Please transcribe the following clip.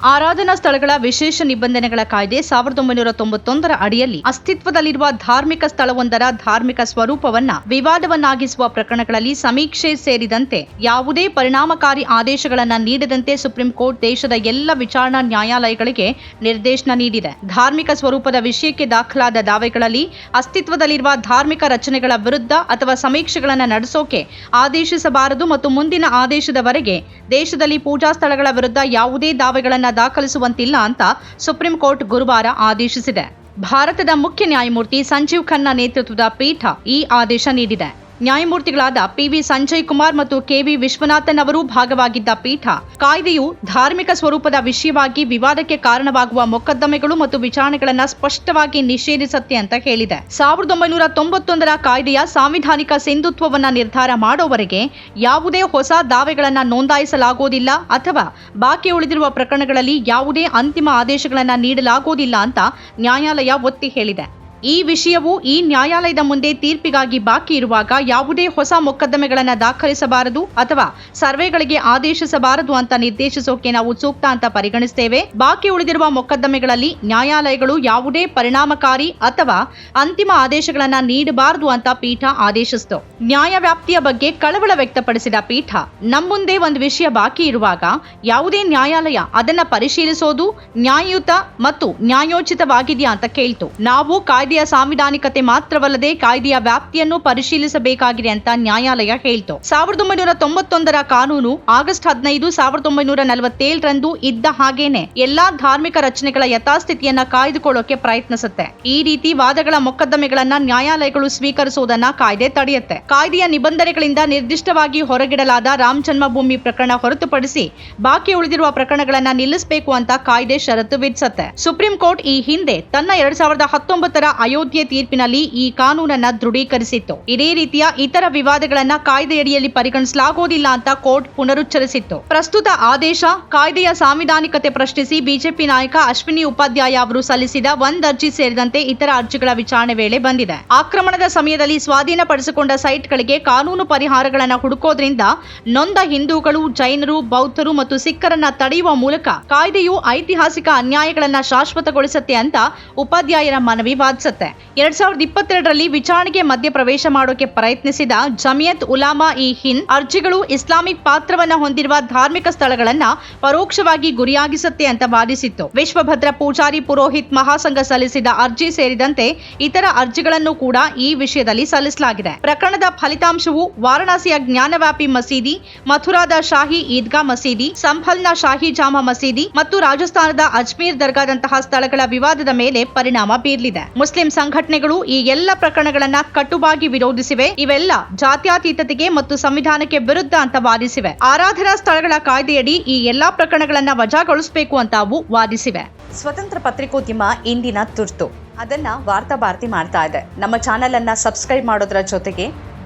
ಆರಾಧನಾ ಸ್ಥಳಗಳ ವಿಶೇಷ ನಿಬಂಧನೆಗಳ ಕಾಯ್ದೆ ಸಾವಿರದ ಒಂಬೈನೂರ ತೊಂಬತ್ತೊಂದರ ಅಡಿಯಲ್ಲಿ ಅಸ್ತಿತ್ವದಲ್ಲಿರುವ ಧಾರ್ಮಿಕ ಸ್ಥಳವೊಂದರ ಧಾರ್ಮಿಕ ಸ್ವರೂಪವನ್ನ ವಿವಾದವನ್ನಾಗಿಸುವ ಪ್ರಕರಣಗಳಲ್ಲಿ ಸಮೀಕ್ಷೆ ಸೇರಿದಂತೆ ಯಾವುದೇ ಪರಿಣಾಮಕಾರಿ ಆದೇಶಗಳನ್ನು ನೀಡದಂತೆ ಸುಪ್ರೀಂ ಕೋರ್ಟ್ ದೇಶದ ಎಲ್ಲ ವಿಚಾರಣಾ ನ್ಯಾಯಾಲಯಗಳಿಗೆ ನಿರ್ದೇಶನ ನೀಡಿದೆ. ಧಾರ್ಮಿಕ ಸ್ವರೂಪದ ವಿಷಯಕ್ಕೆ ದಾಖಲಾದ ದಾವೆಗಳಲ್ಲಿ ಅಸ್ತಿತ್ವದಲ್ಲಿರುವ ಧಾರ್ಮಿಕ ರಚನೆಗಳ ವಿರುದ್ಧ ಅಥವಾ ಸಮೀಕ್ಷೆಗಳನ್ನು ನಡೆಸೋಕೆ ಆದೇಶಿಸಬಾರದು ಮತ್ತು ಮುಂದಿನ ಆದೇಶದವರೆಗೆ ದೇಶದಲ್ಲಿ ಪೂಜಾ ಸ್ಥಳಗಳ ವಿರುದ್ಧ ಯಾವುದೇ ದಾವೆಗಳನ್ನು ದಾಖಲಿಸುವಂತಿಲ್ಲ ಅಂತ ಸುಪ್ರೀಂ ಕೋರ್ಟ್ ಗುರುವಾರ ಆದೇಶಿಸಿದೆ. ಭಾರತದ ಮುಖ್ಯ ನ್ಯಾಯಮೂರ್ತಿ ಸಂಜೀವ್ ಖನ್ನಾ ನೇತೃತ್ವದ ಪೀಠ ಈ ಆದೇಶ ನೀಡಿದೆ. ನ್ಯಾಯಮೂರ್ತಿಗಳಾದ ಪಿವಿ ಸಂಜಯ್ ಕುಮಾರ್ ಮತ್ತು ಕೆವಿ ವಿಶ್ವನಾಥನ್ ಅವರು ಭಾಗವಾಗಿದ್ದ ಪೀಠ, ಕಾಯ್ದೆಯು ಧಾರ್ಮಿಕ ಸ್ವರೂಪದ ವಿಷಯವಾಗಿ ವಿವಾದಕ್ಕೆ ಕಾರಣವಾಗುವ ಮೊಕದ್ದಮೆಗಳು ಮತ್ತು ವಿಚಾರಣೆಗಳನ್ನು ಸ್ಪಷ್ಟವಾಗಿ ನಿಷೇಧಿಸುತ್ತೆ ಅಂತ ಹೇಳಿದೆ. ಸಾವಿರದ ಒಂಬೈನೂರ ತೊಂಬತ್ತೊಂದರ ಕಾಯ್ದೆಯ ಸಾಂವಿಧಾನಿಕ ಸಿಂಧುತ್ವವನ್ನು ನಿರ್ಧಾರ ಮಾಡೋವರೆಗೆ ಯಾವುದೇ ಹೊಸ ದಾವೆಗಳನ್ನು ನೋಂದಾಯಿಸಲಾಗುವುದಿಲ್ಲ ಅಥವಾ ಬಾಕಿ ಉಳಿದಿರುವ ಪ್ರಕರಣಗಳಲ್ಲಿ ಯಾವುದೇ ಅಂತಿಮ ಆದೇಶಗಳನ್ನು ನೀಡಲಾಗುವುದಿಲ್ಲ ಅಂತ ನ್ಯಾಯಾಲಯ ಒತ್ತಿ ಹೇಳಿದೆ. ಈ ವಿಷಯವು ಈ ನ್ಯಾಯಾಲಯದ ಮುಂದೆ ತೀರ್ಪಿಗಾಗಿ ಬಾಕಿ ಇರುವಾಗ ಯಾವುದೇ ಹೊಸ ಮೊಕದ್ದಮೆಗಳನ್ನು ದಾಖಲಿಸಬಾರದು ಅಥವಾ ಸರ್ವೆಗಳಿಗೆ ಆದೇಶಿಸಬಾರದು ಅಂತ ನಿರ್ದೇಶಿಸೋಕೆ ನಾವು ಸೂಕ್ತ ಅಂತ ಪರಿಗಣಿಸುತ್ತೇವೆ ಬಾಕಿ ಉಳಿದಿರುವ ಮೊಕದ್ದಮೆಗಳಲ್ಲಿ ನ್ಯಾಯಾಲಯಗಳು ಯಾವುದೇ ಪರಿಣಾಮಕಾರಿ ಅಥವಾ ಅಂತಿಮ ಆದೇಶಗಳನ್ನ ನೀಡಬಾರದು ಅಂತ ಪೀಠ ಆದೇಶಿಸಿತು. ನ್ಯಾಯ ವ್ಯಾಪ್ತಿಯ ಬಗ್ಗೆ ಕಳವಳ ವ್ಯಕ್ತಪಡಿಸಿದ ಪೀಠ ನಮ್ಮುಂದೆ ಒಂದು ವಿಷಯ ಬಾಕಿ ಇರುವಾಗ ಯಾವುದೇ ನ್ಯಾಯಾಲಯ ಅದನ್ನ ಪರಿಶೀಲಿಸೋದು ನ್ಯಾಯಯುತ ಮತ್ತು ನ್ಯಾಯೋಚಿತವಾಗಿದೆಯಾ ಅಂತ ಕೇಳ್ತು. ನಾವು ಕಾಯ್ದೆಯ ಸಾಂವಿಧಾನಿಕತೆ ಮಾತ್ರವಲ್ಲದೆ ಕಾಯ್ದೆಯ ವ್ಯಾಪ್ತಿಯನ್ನು ಪರಿಶೀಲಿಸಬೇಕಾಗಿದೆ ಅಂತ ನ್ಯಾಯಾಲಯ ಹೇಳಿತು. ಸಾವಿರದ ಒಂಬೈನೂರ ತೊಂಬತ್ತೊಂದರ ಕಾನೂನು ಆಗಸ್ಟ್ ಹದಿನೈದು, ಸಾವಿರದ ಒಂಬೈನೂರ ನಲವತ್ತೇಳರಂದು ಇದ್ದ ಹಾಗೇನೆ. ಎಲ್ಲಾ ಧಾರ್ಮಿಕ ರಚನೆಗಳ ಯಥಾಸ್ಥಿತಿಯನ್ನ ಕಾಯ್ದುಕೊಳ್ಳೋಕೆ ಪ್ರಯತ್ನಿಸುತ್ತೆ. ಈ ರೀತಿ ವಾದಗಳ ಮೊಕದ್ದಮೆಗಳನ್ನ ನ್ಯಾಯಾಲಯಗಳು ಸ್ವೀಕರಿಸುವುದನ್ನ ಕಾಯ್ದೆ ತಡೆಯುತ್ತೆ. ಕಾಯ್ದೆಯ ನಿಬಂಧನೆಗಳಿಂದ ನಿರ್ದಿಷ್ಟವಾಗಿ ಹೊರಗಿಡಲಾದ ರಾಮ ಜನ್ಮಭೂಮಿ ಪ್ರಕರಣ ಹೊರತುಪಡಿಸಿ ಬಾಕಿ ಉಳಿದಿರುವ ಪ್ರಕರಣಗಳನ್ನ ನಿಲ್ಲಿಸಬೇಕು ಅಂತ ಕಾಯ್ದೆ ಷರತ್ತು ವಿಧಿಸುತ್ತೆ. ಸುಪ್ರೀಂ ಕೋರ್ಟ್ ಈ ಹಿಂದೆ ತನ್ನ ಎರಡ್ ಸಾವಿರದ ಹತ್ತೊಂಬತ್ತರ ಅಯೋಧ್ಯೆ ತೀರ್ಪಿನಲ್ಲಿ ಈ ಕಾನೂನನ್ನ ದೃಢೀಕರಿಸಿತ್ತು. ಇದೇ ರೀತಿಯ ಇತರ ವಿವಾದಗಳನ್ನ ಕಾಯ್ದೆಯಡಿಯಲ್ಲಿ ಪರಿಗಣಿಸಲಾಗುವುದಿಲ್ಲ ಅಂತ ಕೋರ್ಟ್ ಪುನರುಚ್ಚರಿಸಿತ್ತು. ಪ್ರಸ್ತುತ ಆದೇಶ ಕಾಯ್ದೆಯ ಸಾಂವಿಧಾನಿಕತೆ ಪ್ರಶ್ನಿಸಿ ಬಿಜೆಪಿ ನಾಯಕ ಅಶ್ವಿನಿ ಉಪಾಧ್ಯಾಯ ಅವರು ಸಲ್ಲಿಸಿದ ಒಂದ್ ಅರ್ಜಿ ಸೇರಿದಂತೆ ಇತರ ಅರ್ಜಿಗಳ ವಿಚಾರಣೆ ವೇಳೆ ಬಂದಿದೆ. ಆಕ್ರಮಣದ ಸಮಯದಲ್ಲಿ ಸ್ವಾಧೀನಪಡಿಸಿಕೊಂಡ ಸೈಟ್ಗಳಿಗೆ ಕಾನೂನು ಪರಿಹಾರಗಳನ್ನು ಹುಡುಕೋದ್ರಿಂದ ನೊಂದ ಹಿಂದೂಗಳು, ಜೈನರು, ಬೌದ್ಧರು ಮತ್ತು ಸಿಖ್ಖರನ್ನ ತಡೆಯುವ ಮೂಲಕ ಕಾಯ್ದೆಯು ಐತಿಹಾಸಿಕ ಅನ್ಯಾಯಗಳನ್ನ ಶಾಶ್ವತಗೊಳಿಸುತ್ತೆ ಅಂತ ಉಪಾಧ್ಯಾಯರ ಮನವಿ ವಾದಿಸುತ್ತೆ ಎರಡ್ ಸಾವಿರದ ಇಪ್ಪತ್ತೆರಡರಲ್ಲಿ ವಿಚಾರಣೆಗೆ ಮಧ್ಯ ಪ್ರವೇಶ ಮಾಡೋಕೆ ಪ್ರಯತ್ನಿಸಿದ ಜಮಿಯತ್ ಉಲಾಮಾ ಇ ಹಿಂದ್ ಅರ್ಜಿಗಳು ಇಸ್ಲಾಮಿಕ್ ಪಾತ್ರವನ್ನ ಹೊಂದಿರುವ ಧಾರ್ಮಿಕ ಸ್ಥಳಗಳನ್ನ ಪರೋಕ್ಷವಾಗಿ ಗುರಿಯಾಗಿಸುತ್ತೆ ಅಂತ ವಾದಿಸಿತ್ತು. ವಿಶ್ವಭದ್ರ ಪೂಜಾರಿ ಪುರೋಹಿತ್ ಮಹಾಸಂಘ ಸಲ್ಲಿಸಿದ ಅರ್ಜಿ ಸೇರಿದಂತೆ ಇತರ ಅರ್ಜಿಗಳನ್ನು ಕೂಡ ಈ ವಿಷಯದಲ್ಲಿ ಸಲ್ಲಿಸಲಾಗಿದೆ. ಪ್ರಕರಣದ ಫಲಿತಾಂಶವು ವಾರಣಾಸಿಯ ಜ್ಞಾನವ್ಯಾಪಿ ಮಸೀದಿ, ಮಥುರಾದ ಶಾಹಿ ಈದ್ಗಾ ಮಸೀದಿ, ಸಂಭಲ್ನ ಶಾಹಿ ಜಾಮಾ ಮಸೀದಿ ಮತ್ತು ರಾಜಸ್ಥಾನದ ಅಜ್ಮೀರ್ ದರ್ಗಾದಂತಹ ಸ್ಥಳಗಳ ವಿವಾದದ ಮೇಲೆ ಪರಿಣಾಮ ಬೀರಲಿದೆ. ಮುಸ್ಲಿಂ ಸಂಘಟನೆಗಳು ಈ ಎಲ್ಲ ಪ್ರಕರಣಗಳನ್ನ ಕಟುವಾಗಿ ವಿರೋಧಿಸಿವೆ. ಇವೆಲ್ಲ ಜಾತ್ಯಾತೀತತೆಗೆ ಮತ್ತು ಸಂವಿಧಾನಕ್ಕೆ ವಿರುದ್ಧ ಅಂತ ವಾದಿಸಿವೆ. ಆರಾಧನಾ ಸ್ಥಳಗಳ ಕಾಯ್ದೆಯಡಿ ಈ ಎಲ್ಲಾ ಪ್ರಕರಣಗಳನ್ನ ವಜಾಗೊಳಿಸಬೇಕು ಅಂತ ಅವು ವಾದಿಸಿವೆ. ಸ್ವತಂತ್ರ ಪತ್ರಿಕೋದ್ಯಮ ಇಂದಿನ ತುರ್ತು. ಅದನ್ನ ವಾರ್ತಾ ಭಾರತಿ ಮಾಡ್ತಾ ಇದೆ. ನಮ್ಮ ಚಾನೆಲ್ ಅನ್ನ ಸಬ್ಸ್ಕ್ರೈಬ್ ಮಾಡೋದ್ರ ಜೊತೆಗೆ